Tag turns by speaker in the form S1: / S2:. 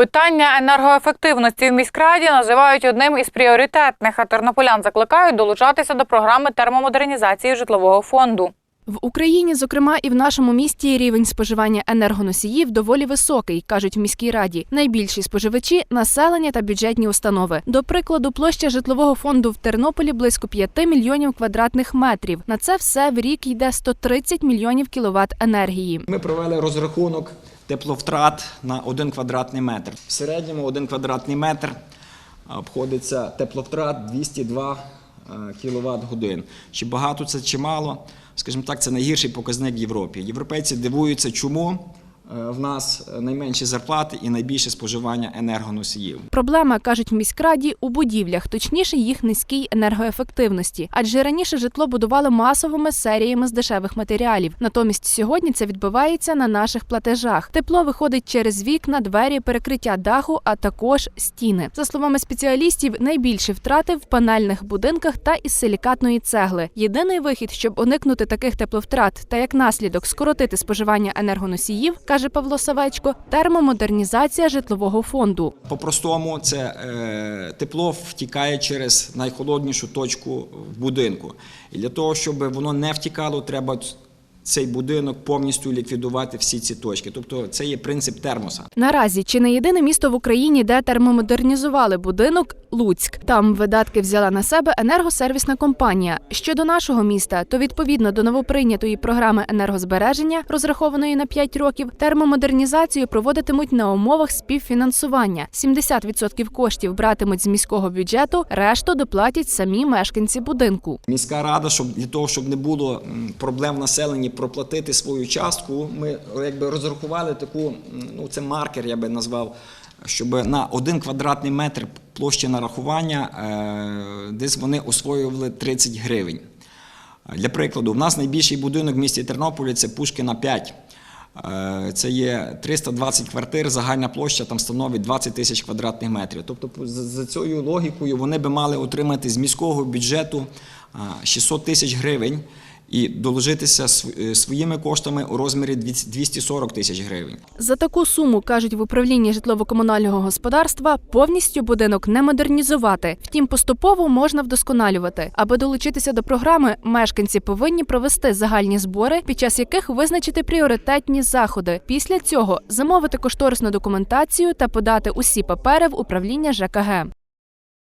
S1: Питання енергоефективності в міськраді називають одним із пріоритетних, а тернополян закликають долучатися до програми термомодернізації житлового фонду.
S2: В Україні, зокрема, і в нашому місті рівень споживання енергоносіїв доволі високий, кажуть в міській раді. Найбільші споживачі населення та бюджетні установи. До прикладу, площа житлового фонду в Тернополі близько 5 мільйонів квадратних метрів. На це все в рік йде 130 мільйонів кіловат енергії.
S3: Ми провели розрахунок тепловтрат на 1 квадратний метр. В середньому 1 квадратний метр обходиться тепловтрат 202 кВт годин. Чи багато це, чи мало? Скажімо так, це найгірший показник в Європі. Європейці дивуються, чому е, в нас найменші зарплати і найбільше споживання енергоносіїв.
S2: Проблема кажуть в міськраді у будівлях, точніше їх низькій енергоефективності. Адже раніше житло будували масовими серіями з дешевих матеріалів. Натомість сьогодні це відбувається на наших платежах. Тепло виходить через вікна, двері, перекриття даху, а також стіни. За словами спеціалістів, найбільші втрати в панельних будинках та із силікатної цегли. Єдиний вихід, щоб уникнути таких тепловтрат та як наслідок скоротити споживання енергоносіїв, каже Павло Савечко, термомодернізація житлового фонду.
S3: По-простому, це е, тепло втікає через найхолоднішу точку в будинку. І для того, щоб воно не втікало, треба цей будинок повністю ліквідувати всі ці точки. Тобто це є принцип термоса.
S2: Наразі чи не єдине місто в Україні, де термомодернізували будинок Луцьк. Там видатки взяла на себе енергосервісна компанія. Щодо нашого міста, то відповідно до новоприйнятої програми енергозбереження, розрахованої на 5 років, термомодернізацію проводитимуть на умовах співфінансування. 70% коштів братимуть з міського бюджету, решту доплатять самі мешканці будинку.
S3: Міська рада, щоб для того, щоб не було проблем в населенні проплатити свою частку, ми якби розрахували таку, ну це маркер, я би назвав, щоб на один квадратний метр площі нарахування е, десь вони освоювали 30 гривень. Для прикладу, в нас найбільший будинок в місті Тернополі це Пушкіна 5. Е, Це є 320 квартир, загальна площа там становить 20 тисяч квадратних метрів. Тобто, за, цією логікою вони би мали отримати з міського бюджету 600 тисяч гривень і доложитися е, своїми коштами у розмірі 200 240 тисяч гривень.
S2: За таку суму кажуть в управлінні житлово-комунального господарства повністю будинок не модернізувати. Втім, поступово можна вдосконалювати. Аби долучитися до програми, мешканці повинні провести загальні збори, під час яких визначити пріоритетні заходи. Після цього замовити кошторисну документацію та подати усі папери в управління ЖКГ.